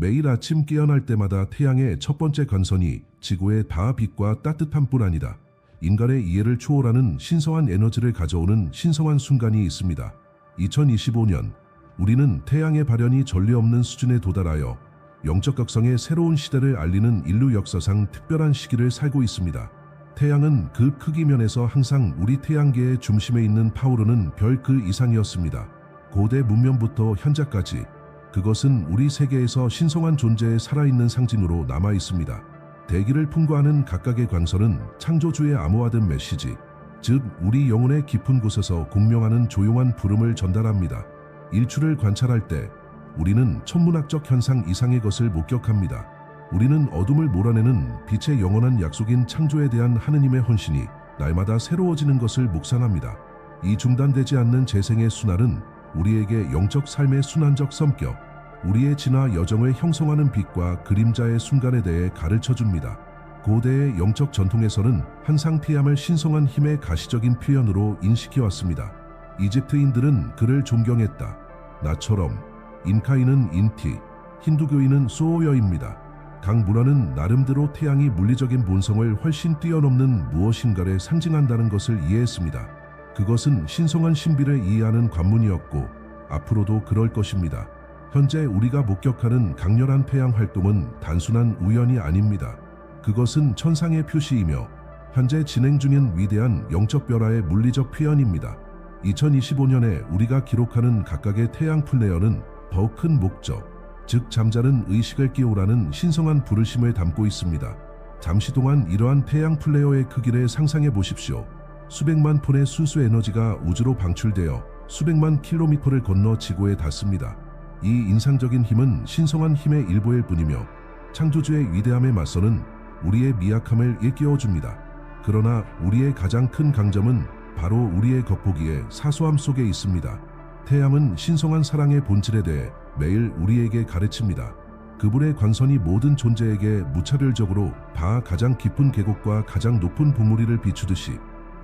매일 아침 깨어날 때마다 태양의 첫 번째 관선이 지구의 다 빛과 따뜻함뿐 아니라 인간의 이해를 초월하는 신성한 에너지를 가져오는 신성한 순간이 있습니다. 2025년 우리는 태양의 발현이 전례 없는 수준에 도달하여 영적 각성의 새로운 시대를 알리는 인류 역사상 특별한 시기를 살고 있습니다. 태양은 그 크기 면에서 항상 우리 태양계의 중심에 있는 파우르는 별 그 이상이었습니다. 고대 문명부터 현재까지 그것은 우리 세계에서 신성한 존재의 살아있는 상징으로 남아 있습니다. 대기를 풍부하는 각각의 광선은 창조주의 암호화된 메시지, 즉 우리 영혼의 깊은 곳에서 공명하는 조용한 부름을 전달합니다. 일출을 관찰할 때 우리는 천문학적 현상 이상의 것을 목격합니다. 우리는 어둠을 몰아내는 빛의 영원한 약속인 창조에 대한 하느님의 헌신이 날마다 새로워지는 것을 묵상합니다. 이 중단되지 않는 재생의 순환은 우리에게 영적 삶의 순환적 성격, 우리의 진화 여정을 형성하는 빛과 그림자의 순간에 대해 가르쳐 줍니다. 고대의 영적 전통에서는 한상 피함을 신성한 힘의 가시적인 표현으로 인식해왔습니다. 이집트인들은 그를 존경했다. 나처럼 인카인은 인티, 힌두교인은 소오여입니다. 각 문화는 나름대로 태양이 물리적인 본성을 훨씬 뛰어넘는 무엇인가를 상징한다는 것을 이해했습니다. 그것은 신성한 신비를 이해하는 관문이었고 앞으로도 그럴 것입니다. 현재 우리가 목격하는 강렬한 태양 활동은 단순한 우연이 아닙니다. 그것은 천상의 표시이며 현재 진행 중인 위대한 영적 변화의 물리적 표현입니다. 2025년에 우리가 기록하는 각각의 태양 플레어는 더큰 목적, 즉 잠자는 의식을 깨우라는 신성한 부르심을 담고 있습니다. 잠시 동안 이러한 태양 플레어의 크기를 상상해 보십시오. 수백만 톤의 순수 에너지가 우주로 방출되어 수백만 킬로미터를 건너 지구에 닿습니다. 이 인상적인 힘은 신성한 힘의 일부일 뿐이며 창조주의 위대함에 맞서는 우리의 미약함을 일깨워줍니다. 그러나 우리의 가장 큰 강점은 바로 우리의 겉보기에 사소함 속에 있습니다. 태양은 신성한 사랑의 본질에 대해 매일 우리에게 가르칩니다. 그분의 광선이 모든 존재에게 무차별적으로 다 가장 깊은 계곡과 가장 높은 봉우리를 비추듯이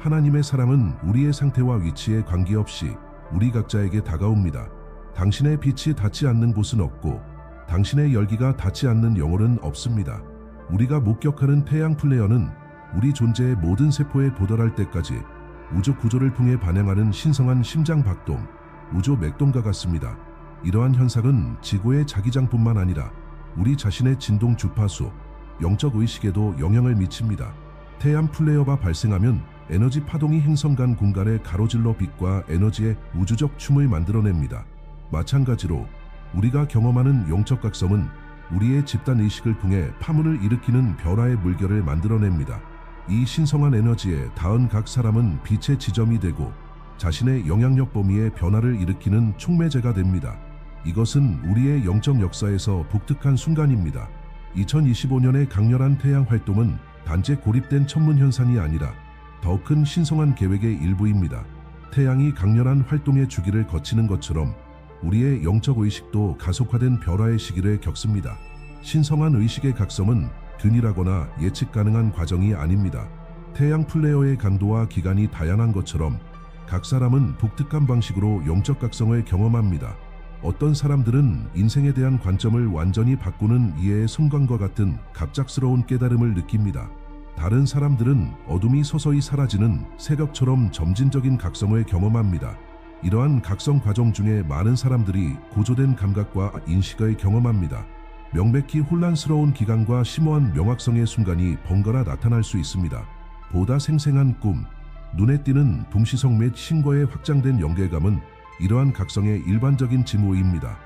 하나님의 사랑은 우리의 상태와 위치에 관계없이 우리 각자에게 다가옵니다. 당신의 빛이 닿지 않는 곳은 없고 당신의 열기가 닿지 않는 영혼은 없습니다. 우리가 목격하는 태양 플레어는 우리 존재의 모든 세포에 도달할 때까지 우주 구조를 통해 반영하는 신성한 심장 박동, 우주 맥동과 같습니다. 이러한 현상은 지구의 자기장뿐만 아니라 우리 자신의 진동 주파수, 영적 의식에도 영향을 미칩니다. 태양 플레어가 발생하면 에너지 파동이 행성 간 공간에 가로질러 빛과 에너지의 우주적 춤을 만들어냅니다. 마찬가지로 우리가 경험하는 영적 각성은 우리의 집단 의식을 통해 파문을 일으키는 변화의 물결을 만들어냅니다. 이 신성한 에너지에 닿은 각 사람은 빛의 지점이 되고 자신의 영향력 범위의 변화를 일으키는 촉매제가 됩니다. 이것은 우리의 영적 역사에서 독특한 순간입니다. 2025년의 강렬한 태양 활동은 단지 고립된 천문 현상이 아니라 더 큰 신성한 계획의 일부입니다. 태양이 강렬한 활동의 주기를 거치는 것처럼 우리의 영적 의식도 가속화된 변화의 시기를 겪습니다. 신성한 의식의 각성은 균일하거나 예측 가능한 과정이 아닙니다. 태양 플레어의 강도와 기간이 다양한 것처럼 각 사람은 독특한 방식으로 영적 각성을 경험합니다. 어떤 사람들은 인생에 대한 관점을 완전히 바꾸는 이해의 순간과 같은 갑작스러운 깨달음을 느낍니다. 다른 사람들은 어둠이 서서히 사라지는 새벽처럼 점진적인 각성을 경험합니다. 이러한 각성 과정 중에 많은 사람들이 고조된 감각과 인식을 경험합니다. 명백히 혼란스러운 기간과 심오한 명확성의 순간이 번갈아 나타날 수 있습니다. 보다 생생한 꿈, 눈에 띄는 동시성 및 신과의 확장된 연결감은 이러한 각성의 일반적인 징후입니다.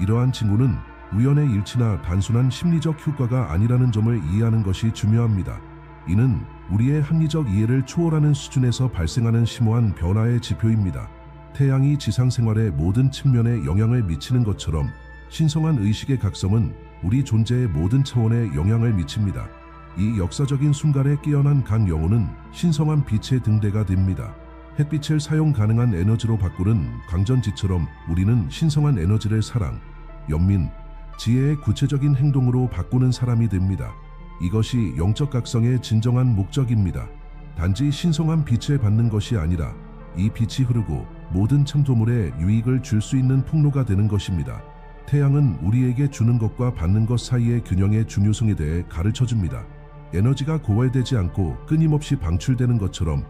이러한 징후는 우연의 일치나 단순한 심리적 효과가 아니라는 점을 이해하는 것이 중요합니다. 이는 우리의 합리적 이해를 초월하는 수준에서 발생하는 심오한 변화의 지표입니다. 태양이 지상 생활의 모든 측면에 영향을 미치는 것처럼 신성한 의식의 각성은 우리 존재의 모든 차원에 영향을 미칩니다. 이 역사적인 순간에 깨어난 각 영혼은 신성한 빛의 등대가 됩니다. 햇빛을 사용 가능한 에너지로 바꾸는 광전지처럼 우리는 신성한 에너지를 사랑, 연민, 지혜의 구체적인 행동으로 바꾸는 사람이 됩니다. 이것이 영적 각성의 진정한 목적입니다. 단지 신성한 빛을 받는 것이 아니라 이 빛이 흐르고 모든 참조물에 유익을 줄 수 있는 통로가 되는 것입니다. 태양은 우리에게 주는 것과 받는 것 사이의 균형의 중요성에 대해 가르쳐 줍니다. 에너지가 고갈되지 않고 끊임없이 방출되는 것처럼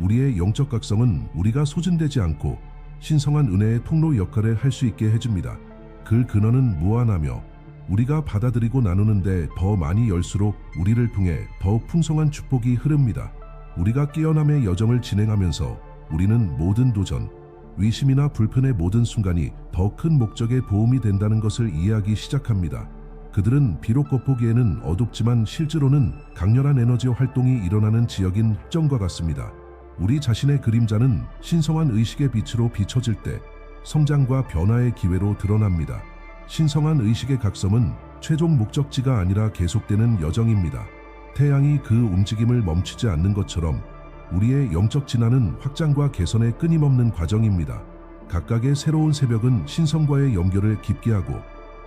우리의 영적 각성은 우리가 소진되지 않고 신성한 은혜의 통로 역할을 할 수 있게 해줍니다. 그 근원은 무한하며 우리가 받아들이고 나누는데 더 많이 열수록 우리를 통해 더욱 풍성한 축복이 흐릅니다. 우리가 깨어남의 여정을 진행하면서 우리는 모든 도전, 위심이나 불편의 모든 순간이 더 큰 목적에 도움이 된다는 것을 이해하기 시작합니다. 그들은 비록 겉보기에는 어둡지만 실제로는 강렬한 에너지 활동이 일어나는 지역인 흑점과 같습니다. 우리 자신의 그림자는 신성한 의식의 빛으로 비춰질 때 성장과 변화의 기회로 드러납니다. 신성한 의식의 각성은 최종 목적지가 아니라 계속되는 여정입니다. 태양이 그 움직임을 멈추지 않는 것처럼 우리의 영적 진화는 확장과 개선의 끊임없는 과정입니다. 각각의 새로운 새벽은 신성과의 연결을 깊게 하고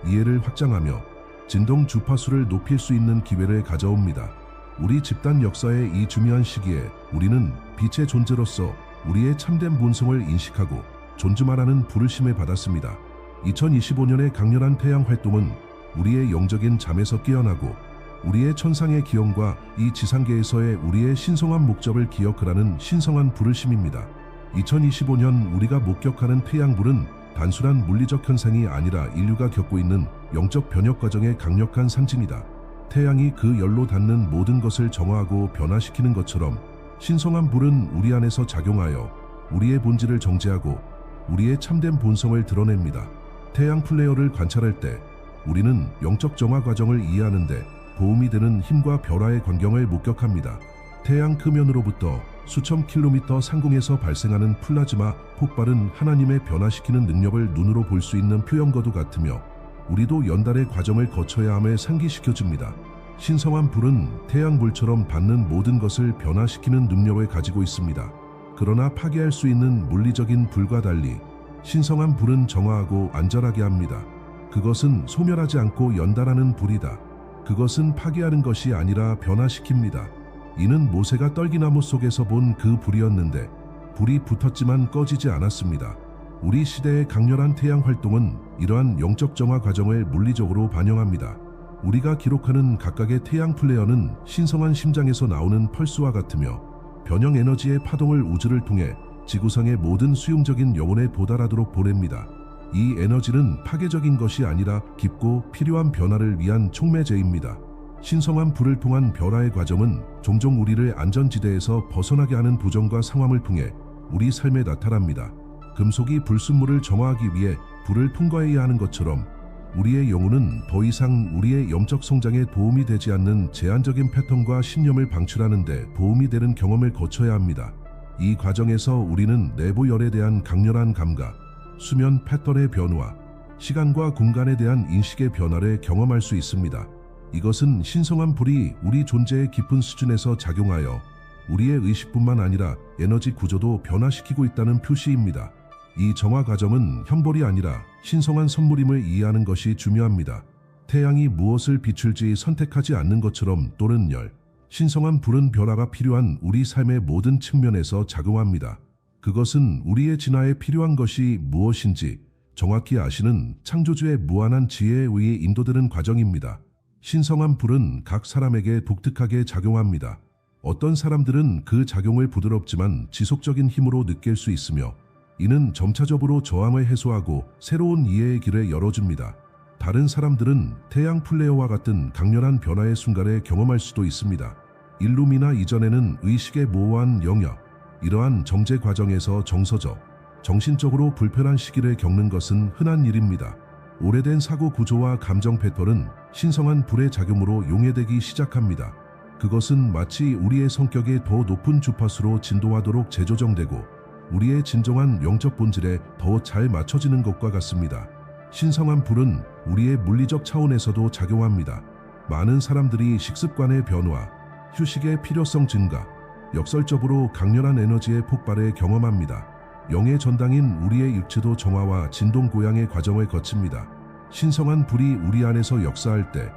이해를 확장하며 진동 주파수를 높일 수 있는 기회를 가져옵니다. 우리 집단 역사의 이 중요한 시기에 우리는 빛의 존재로서 우리의 참된 본성을 인식하고 존중하라는 부르심을 받았습니다. 2025년의 강렬한 태양 활동은 우리의 영적인 잠에서 깨어나고 우리의 천상의 기원과 이 지상계에서의 우리의 신성한 목적을 기억하라는 신성한 부르심입니다. 2025년 우리가 목격하는 태양불은 단순한 물리적 현상이 아니라 인류가 겪고 있는 영적 변혁 과정의 강력한 상징이다. 태양이 그 열로 닿는 모든 것을 정화하고 변화시키는 것처럼 신성한 불은 우리 안에서 작용하여 우리의 본질을 정제하고 우리의 참된 본성을 드러냅니다. 태양 플레이어를 관찰할 때 우리는 영적 정화 과정을 이해하는데 도움이 되는 힘과 변화의 광경을 목격합니다. 태양 크면으로부터 수천 킬로미터 상공에서 발생하는 플라즈마 폭발은 하나님의 변화시키는 능력을 눈으로 볼 수 있는 표현과도 같으며 우리도 연달의 과정을 거쳐야 함을 상기시켜 줍니다. 신성한 불은 태양불처럼 받는 모든 것을 변화시키는 능력을 가지고 있습니다. 그러나 파괴할 수 있는 물리적인 불과 달리 신성한 불은 정화하고 안전하게 합니다. 그것은 소멸하지 않고 연달하는 불이다. 그것은 파괴하는 것이 아니라 변화시킵니다. 이는 모세가 떨기나무 속에서 본 그 불이었는데 불이 붙었지만 꺼지지 않았습니다. 우리 시대의 강렬한 태양 활동은 이러한 영적 정화 과정을 물리적으로 반영합니다. 우리가 기록하는 각각의 태양 플레이어는 신성한 심장에서 나오는 펄스와 같으며 변형 에너지의 파동을 우주를 통해 지구상의 모든 수용적인 영혼에 도달하도록 보냅니다. 이 에너지는 파괴적인 것이 아니라 깊고 필요한 변화를 위한 촉매제입니다. 신성한 불을 통한 변화의 과정은 종종 우리를 안전지대에서 벗어나게 하는 부정과 상황을 통해 우리 삶에 나타납니다. 금속이 불순물을 정화하기 위해 불을 통과해야 하는 것처럼 우리의 영혼은 더 이상 우리의 영적 성장에 도움이 되지 않는 제한적인 패턴과 신념을 방출하는 데 도움이 되는 경험을 거쳐야 합니다. 이 과정에서 우리는 내부 열에 대한 강렬한 감각, 수면 패턴의 변화, 시간과 공간에 대한 인식의 변화를 경험할 수 있습니다. 이것은 신성한 불이 우리 존재의 깊은 수준에서 작용하여 우리의 의식뿐만 아니라 에너지 구조도 변화시키고 있다는 표시입니다. 이 정화 과정은 현벌이 아니라 신성한 선물임을 이해하는 것이 중요합니다. 태양이 무엇을 비출지 선택하지 않는 것처럼 또는 열, 신성한 불은 변화가 필요한 우리 삶의 모든 측면에서 작용합니다. 그것은 우리의 진화에 필요한 것이 무엇인지 정확히 아시는 창조주의 무한한 지혜에 의해 인도되는 과정입니다. 신성한 불은 각 사람에게 독특하게 작용합니다. 어떤 사람들은 그 작용을 부드럽지만 지속적인 힘으로 느낄 수 있으며 이는 점차적으로 저항을 해소하고 새로운 이해의 길을 열어줍니다. 다른 사람들은 태양 플레이어와 같은 강렬한 변화의 순간을 경험할 수도 있습니다. 일루미나 이전에는 의식의 모호한 영역, 이러한 정제 과정에서 정서적, 정신적으로 불편한 시기를 겪는 것은 흔한 일입니다. 오래된 사고 구조와 감정 패턴은 신성한 불의 작용으로 용해되기 시작합니다. 그것은 마치 우리의 성격에 더 높은 주파수로 진동하도록 재조정되고 우리의 진정한 영적 본질에 더 잘 맞춰지는 것과 같습니다. 신성한 불은 우리의 물리적 차원에서도 작용합니다. 많은 사람들이 식습관의 변화, 휴식의 필요성 증가, 역설적으로 강렬한 에너지의 폭발을 경험합니다. 영의 전당인 우리의 육체도 정화와 진동 고양의 과정을 거칩니다. 신성한 불이 우리 안에서 역사할 때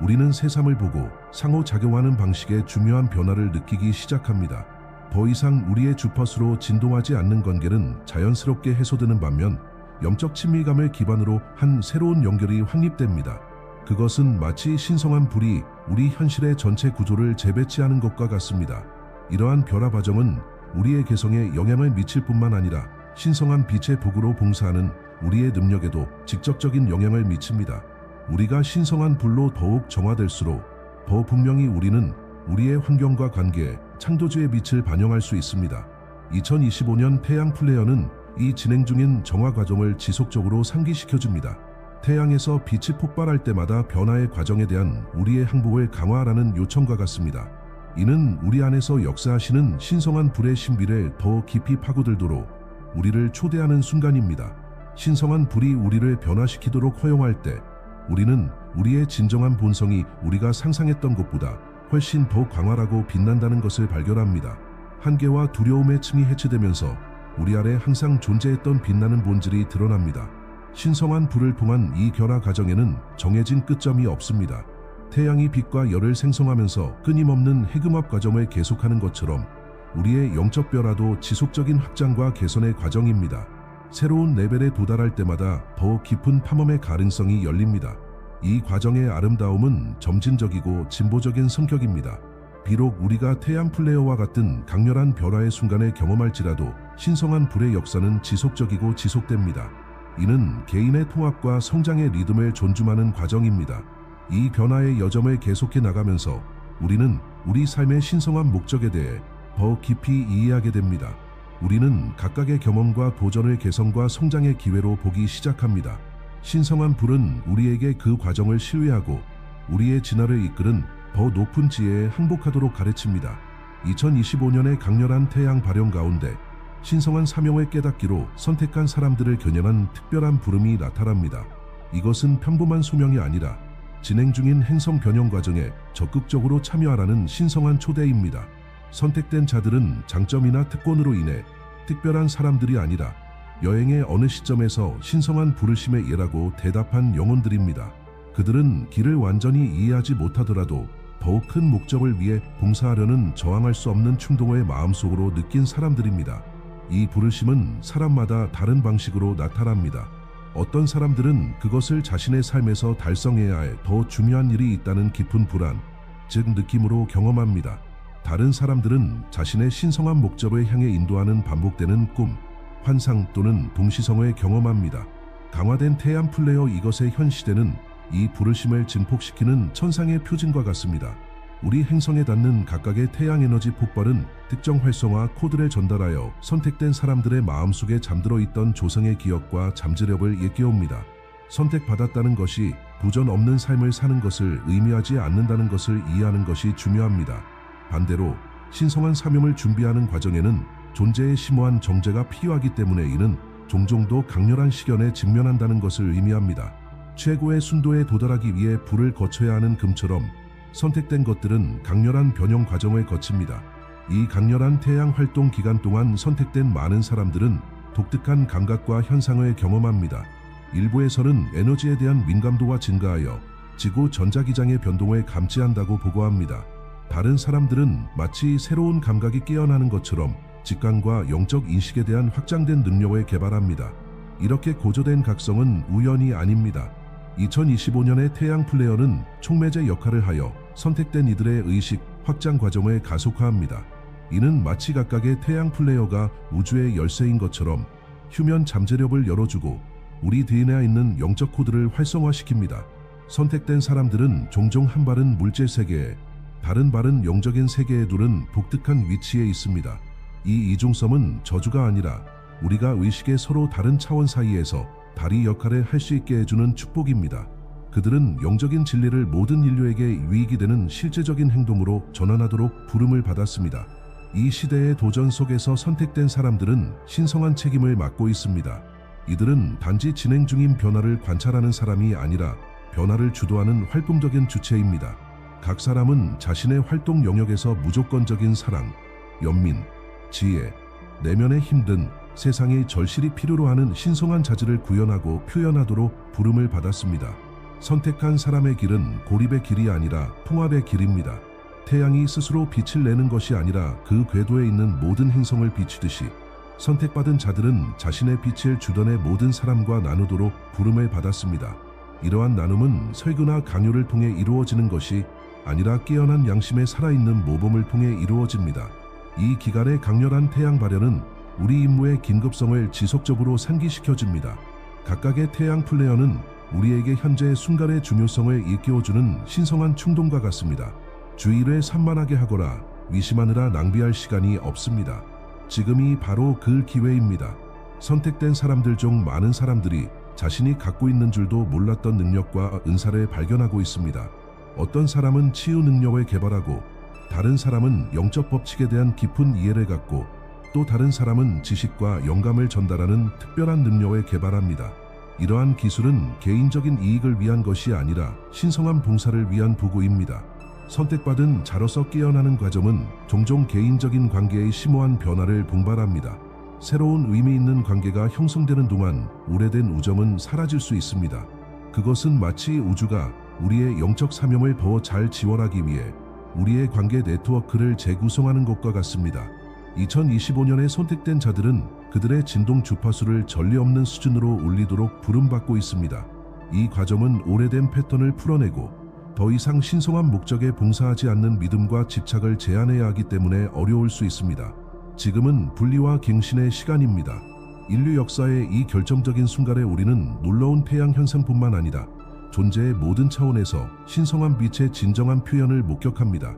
우리는 새삼을 보고 상호작용하는 방식의 중요한 변화를 느끼기 시작합니다. 더 이상 우리의 주파수로 진동하지 않는 관계는 자연스럽게 해소되는 반면 영적 친밀감을 기반으로 한 새로운 연결이 확립됩니다. 그것은 마치 신성한 불이 우리 현실의 전체 구조를 재배치하는 것과 같습니다. 이러한 변화 과정은 우리의 개성에 영향을 미칠 뿐만 아니라 신성한 빛의 복으로 봉사하는 우리의 능력에도 직접적인 영향을 미칩니다. 우리가 신성한 불로 더욱 정화될수록 더 분명히 우리는 우리의 환경과 관계에 창조주의 빛을 반영할 수 있습니다. 2025년 태양 플레이어는 이 진행 중인 정화 과정을 지속적으로 상기시켜줍니다. 태양에서 빛이 폭발할 때마다 변화의 과정에 대한 우리의 항복을 강화하라는 요청과 같습니다. 이는 우리 안에서 역사하시는 신성한 불의 신비를 더 깊이 파고들도록 우리를 초대하는 순간입니다. 신성한 불이 우리를 변화시키도록 허용할 때 우리는 우리의 진정한 본성이 우리가 상상했던 것보다 훨씬 더 광활하고 빛난다는 것을 발견합니다. 한계와 두려움의 층이 해체되면서 우리 아래 항상 존재했던 빛나는 본질이 드러납니다. 신성한 불을 통한 이 결화 과정에는 정해진 끝점이 없습니다. 태양이 빛과 열을 생성하면서 끊임없는 해금합 과정을 계속하는 것처럼 우리의 영적 변화도 지속적인 확장과 개선의 과정입니다. 새로운 레벨에 도달할 때마다 더 깊은 탐험의 가능성이 열립니다. 이 과정의 아름다움은 점진적이고 진보적인 성격입니다. 비록 우리가 태양 플레이어와 같은 강렬한 변화의 순간을 경험할지라도 신성한 불의 역사는 지속적이고 지속됩니다. 이는 개인의 통합과 성장의 리듬을 존중하는 과정입니다. 이 변화의 여점을 계속해 나가면서 우리는 우리 삶의 신성한 목적에 대해 더 깊이 이해하게 됩니다. 우리는 각각의 경험과 도전을 개성과 성장의 기회로 보기 시작합니다. 신성한 불은 우리에게 그 과정을 신뢰하고 우리의 진화를 이끄는 더 높은 지혜에 항복하도록 가르칩니다. 2025년의 강렬한 태양 발현 가운데 신성한 사명을 깨닫기로 선택한 사람들을 겨냥한 특별한 부름이 나타납니다. 이것은 평범한 소명이 아니라 진행 중인 행성 변형 과정에 적극적으로 참여하라는 신성한 초대입니다. 선택된 자들은 장점이나 특권으로 인해 특별한 사람들이 아니라 여행의 어느 시점에서 신성한 부르심에 예라고 대답한 영혼들입니다. 그들은 길을 완전히 이해하지 못하더라도 더욱 큰 목적을 위해 봉사하려는 저항할 수 없는 충동을 마음속으로 느낀 사람들입니다. 이 부르심은 사람마다 다른 방식으로 나타납니다. 어떤 사람들은 그것을 자신의 삶에서 달성해야 할 더 중요한 일이 있다는 깊은 불안, 즉 느낌으로 경험합니다. 다른 사람들은 자신의 신성한 목적을 향해 인도하는 반복되는 꿈, 환상 또는 동시성을 경험합니다. 강화된 태양 플레이어 이것의 현 시대는 이 부르심을 증폭시키는 천상의 표징과 같습니다. 우리 행성에 닿는 각각의 태양 에너지 폭발은 특정 활성화 코드를 전달하여 선택된 사람들의 마음속에 잠들어 있던 조성의 기억과 잠재력을 일깨웁니다. 선택받았다는 것이 부전 없는 삶을 사는 것을 의미하지 않는다는 것을 이해하는 것이 중요합니다. 반대로 신성한 사명을 준비하는 과정에는 존재의 심오한 정제가 필요하기 때문에 이는 종종 더 강렬한 시련에 직면한다는 것을 의미합니다. 최고의 순도에 도달하기 위해 불을 거쳐야 하는 금처럼 선택된 것들은 강렬한 변형 과정을 거칩니다. 이 강렬한 태양 활동 기간 동안 선택된 많은 사람들은 독특한 감각과 현상을 경험합니다. 일부에서는 에너지에 대한 민감도가 증가하여 지구 전자기장의 변동을 감지한다고 보고합니다. 다른 사람들은 마치 새로운 감각이 깨어나는 것처럼 직관과 영적 인식에 대한 확장된 능력을 개발합니다. 이렇게 고조된 각성은 우연이 아닙니다. 2025년의 태양 플레이어는 촉매제 역할을 하여 선택된 이들의 의식 확장 과정을 가속화합니다. 이는 마치 각각의 태양 플레이어가 우주의 열쇠인 것처럼 휴면 잠재력을 열어주고 우리 DNA에 있는 영적 코드를 활성화시킵니다. 선택된 사람들은 종종 한 발은 물질 세계에 다른 발은 영적인 세계에 두른 독특한 위치에 있습니다. 이 이중성은 저주가 아니라 우리가 의식의 서로 다른 차원 사이에서 다리 역할을 할 수 있게 해주는 축복입니다. 그들은 영적인 진리를 모든 인류에게 유익이 되는 실제적인 행동으로 전환하도록 부름을 받았습니다. 이 시대의 도전 속에서 선택된 사람들은 신성한 책임을 맡고 있습니다. 이들은 단지 진행 중인 변화를 관찰하는 사람이 아니라 변화를 주도하는 활동적인 주체입니다. 각 사람은 자신의 활동 영역에서 무조건적인 사랑, 연민, 지혜, 내면의 힘든 세상의 절실히 필요로 하는 신성한 자질을 구현하고 표현하도록 부름을 받았습니다. 선택한 사람의 길은 고립의 길이 아니라 통합의 길입니다. 태양이 스스로 빛을 내는 것이 아니라 그 궤도에 있는 모든 행성을 비추듯이 선택받은 자들은 자신의 빛을 주변의 모든 사람과 나누도록 부름을 받았습니다. 이러한 나눔은 설교나 강요를 통해 이루어지는 것이 아니라 깨어난 양심에 살아있는 모범을 통해 이루어집니다. 이 기간의 강렬한 태양 발현은 우리 임무의 긴급성을 지속적으로 상기시켜줍니다. 각각의 태양 플레이어는 우리에게 현재의 순간의 중요성을 일깨워주는 신성한 충동과 같습니다. 주의를 산만하게 하거나 위심하느라 낭비할 시간이 없습니다. 지금이 바로 그 기회입니다. 선택된 사람들 중 많은 사람들이 자신이 갖고 있는 줄도 몰랐던 능력과 은사를 발견하고 있습니다. 어떤 사람은 치유 능력을 개발하고 다른 사람은 영적 법칙에 대한 깊은 이해를 갖고 또 다른 사람은 지식과 영감을 전달하는 특별한 능력을 개발합니다. 이러한 기술은 개인적인 이익을 위한 것이 아니라 신성한 봉사를 위한 도구입니다. 선택받은 자로서 깨어나는 과정은 종종 개인적인 관계의 심오한 변화를 봉발합니다. 새로운 의미 있는 관계가 형성되는 동안 오래된 우정은 사라질 수 있습니다. 그것은 마치 우주가 우리의 영적 사명을 더 잘 지원하기 위해 우리의 관계 네트워크를 재구성하는 것과 같습니다. 2025년에 선택된 자들은 그들의 진동 주파수를 전례 없는 수준으로 올리도록 부름받고 있습니다. 이 과정은 오래된 패턴을 풀어내고 더 이상 신성한 목적에 봉사하지 않는 믿음과 집착을 제한해야 하기 때문에 어려울 수 있습니다. 지금은 분리와 갱신의 시간입니다. 인류 역사의 이 결정적인 순간에 우리는 놀라운 태양 현상뿐만 아니라 존재의 모든 차원에서 신성한 빛의 진정한 표현을 목격합니다.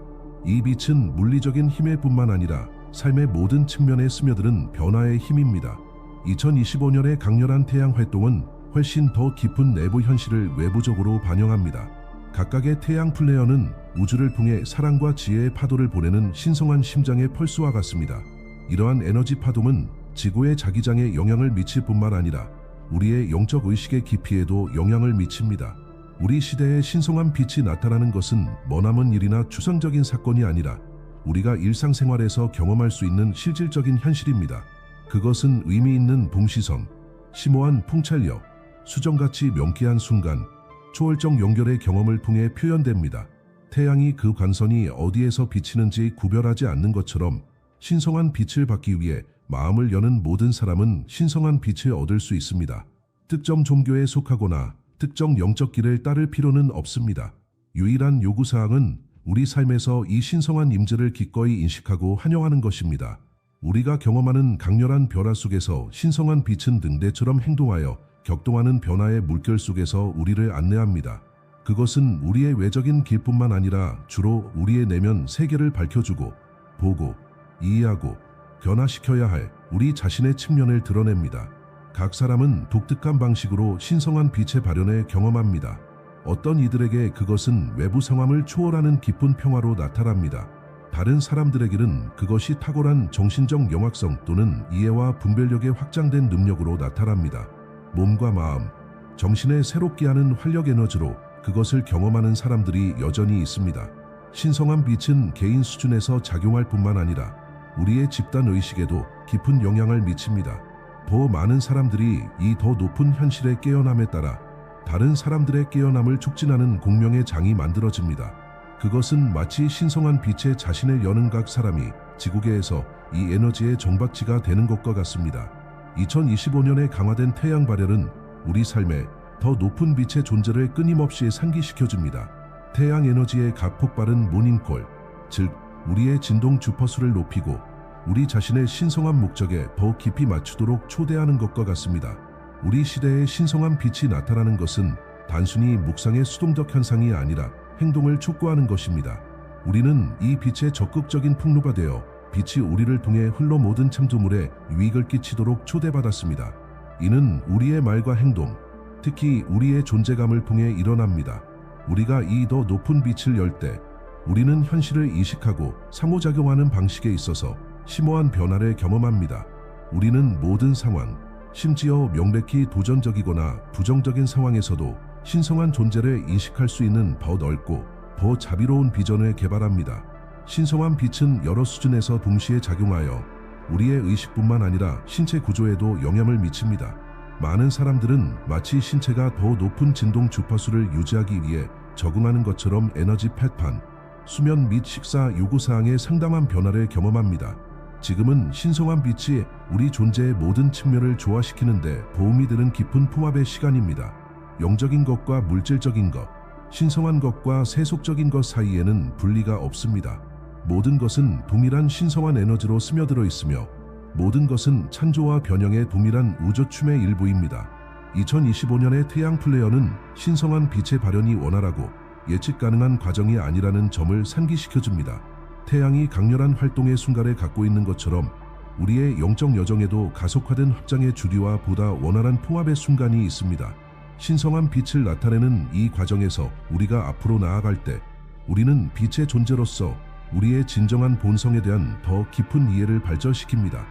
이 빛은 물리적인 힘의 뿐만 아니라 삶의 모든 측면에 스며드는 변화의 힘입니다. 2025년의 강렬한 태양 활동은 훨씬 더 깊은 내부 현실을 외부적으로 반영합니다. 각각의 태양 플레이어는 우주를 통해 사랑과 지혜의 파도를 보내는 신성한 심장의 펄스와 같습니다. 이러한 에너지 파동은 지구의 자기장에 영향을 미칠 뿐만 아니라 우리의 영적 의식의 깊이에도 영향을 미칩니다. 우리 시대의 신성한 빛이 나타나는 것은 머나먼 일이나 추상적인 사건이 아니라 우리가 일상생활에서 경험할 수 있는 실질적인 현실입니다. 그것은 의미 있는 봉시선, 심오한 풍찰력, 수정같이 명쾌한 순간, 초월적 연결의 경험을 통해 표현됩니다. 태양이 그 관선이 어디에서 비치는지 구별하지 않는 것처럼 신성한 빛을 받기 위해 마음을 여는 모든 사람은 신성한 빛을 얻을 수 있습니다. 특정 종교에 속하거나 특정 영적 길을 따를 필요는 없습니다. 유일한 요구사항은 우리 삶에서 이 신성한 임재를 기꺼이 인식하고 환영하는 것입니다. 우리가 경험하는 강렬한 변화 속에서 신성한 빛은 등대처럼 행동하여 격동하는 변화의 물결 속에서 우리를 안내합니다. 그것은 우리의 외적인 길뿐만 아니라 주로 우리의 내면 세계를 밝혀주고 보고 이해하고 변화시켜야 할 우리 자신의 측면을 드러냅니다. 각 사람은 독특한 방식으로 신성한 빛의 발현을 경험합니다. 어떤 이들에게 그것은 외부 상황을 초월하는 깊은 평화로 나타납니다. 다른 사람들에게는 그것이 탁월한 정신적 영악성 또는 이해와 분별력의 확장된 능력으로 나타납니다. 몸과 마음, 정신을 새롭게 하는 활력 에너지로 그것을 경험하는 사람들이 여전히 있습니다. 신성한 빛은 개인 수준에서 작용할 뿐만 아니라 우리의 집단 의식에도 깊은 영향을 미칩니다. 더 많은 사람들이 이 더 높은 현실에 깨어남에 따라 다른 사람들의 깨어남을 촉진하는 공명의 장이 만들어집니다. 그것은 마치 신성한 빛에 자신을 여는 각 사람이 지구계에서 이 에너지의 정박지가 되는 것과 같습니다. 2025년에 강화된 태양 발열은 우리 삶에 더 높은 빛의 존재를 끊임없이 상기시켜줍니다. 태양 에너지의 빠른 모닝콜, 즉 우리의 진동 주파수를 높이고 우리 자신의 신성한 목적에 더 깊이 맞추도록 초대하는 것과 같습니다. 우리 시대의 신성한 빛이 나타나는 것은 단순히 묵상의 수동적 현상이 아니라 행동을 촉구하는 것입니다. 우리는 이 빛의 적극적인 풍로가 되어 빛이 우리를 통해 흘러 모든 창조물에 유익을 끼치도록 초대받았습니다. 이는 우리의 말과 행동, 특히 우리의 존재감을 통해 일어납니다. 우리가 이 더 높은 빛을 열 때 우리는 현실을 이식하고 상호작용하는 방식에 있어서 심오한 변화를 경험합니다. 우리는 모든 상황, 심지어 명백히 도전적이거나 부정적인 상황에서도 신성한 존재를 인식할 수 있는 더 넓고 더 자비로운 비전을 개발합니다. 신성한 빛은 여러 수준에서 동시에 작용하여 우리의 의식뿐만 아니라 신체 구조에도 영향을 미칩니다. 많은 사람들은 마치 신체가 더 높은 진동 주파수를 유지하기 위해 적응하는 것처럼 에너지 패판, 수면 및 식사 요구사항에 상당한 변화를 경험합니다. 지금은 신성한 빛이 우리 존재의 모든 측면을 조화시키는데 도움이 되는 깊은 풍합의 시간입니다. 영적인 것과 물질적인 것, 신성한 것과 세속적인 것 사이에는 분리가 없습니다. 모든 것은 동일한 신성한 에너지로 스며들어 있으며 모든 것은 찬조와 변형의 동일한 우주춤의 일부입니다. 2025년의 태양 플레이어는 신성한 빛의 발현이 원활하고 예측 가능한 과정이 아니라는 점을 상기시켜줍니다. 태양이 강렬한 활동의 순간에 갖고 있는 것처럼 우리의 영적 여정에도 가속화된 확장의 주류와 보다 원활한 통합의 순간이 있습니다. 신성한 빛을 나타내는 이 과정에서 우리가 앞으로 나아갈 때 우리는 빛의 존재로서 우리의 진정한 본성에 대한 더 깊은 이해를 발전시킵니다.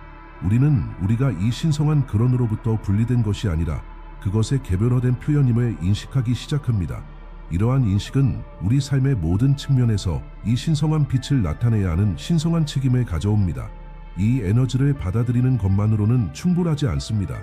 우리는 우리가 이 신성한 근원으로부터 분리된 것이 아니라 그것의 개별화된 표현임을 인식하기 시작합니다. 이러한 인식은 우리 삶의 모든 측면에서 이 신성한 빛을 나타내야 하는 신성한 책임을 가져옵니다. 이 에너지를 받아들이는 것만으로는 충분하지 않습니다.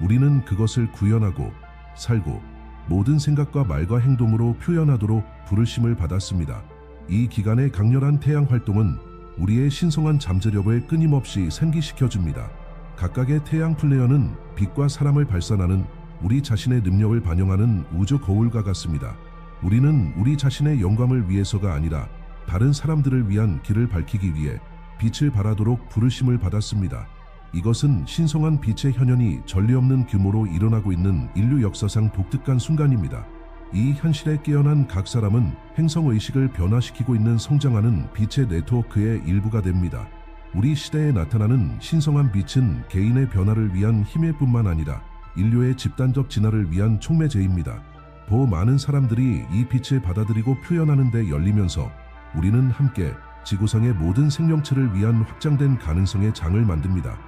우리는 그것을 구현하고 살고 모든 생각과 말과 행동으로 표현하도록 부르심을 받았습니다. 이 기간의 강렬한 태양 활동은 우리의 신성한 잠재력을 끊임없이 생기시켜줍니다. 각각의 태양 플레이어는 빛과 사람을 발산하는 우리 자신의 능력을 반영하는 우주 거울과 같습니다. 우리는 우리 자신의 영감을 위해서가 아니라 다른 사람들을 위한 길을 밝히기 위해 빛을 발하도록 부르심을 받았습니다. 이것은 신성한 빛의 현현이 전례 없는 규모로 일어나고 있는 인류 역사상 독특한 순간입니다. 이 현실에 깨어난 각 사람은 행성 의식을 변화시키고 있는 성장하는 빛의 네트워크의 일부가 됩니다. 우리 시대에 나타나는 신성한 빛은 개인의 변화를 위한 힘일 뿐만 아니라 인류의 집단적 진화를 위한 촉매제입니다. 더 많은 사람들이 이 빛을 받아들이고 표현하는 데 열리면서 우리는 함께 지구상의 모든 생명체를 위한 확장된 가능성의 장을 만듭니다.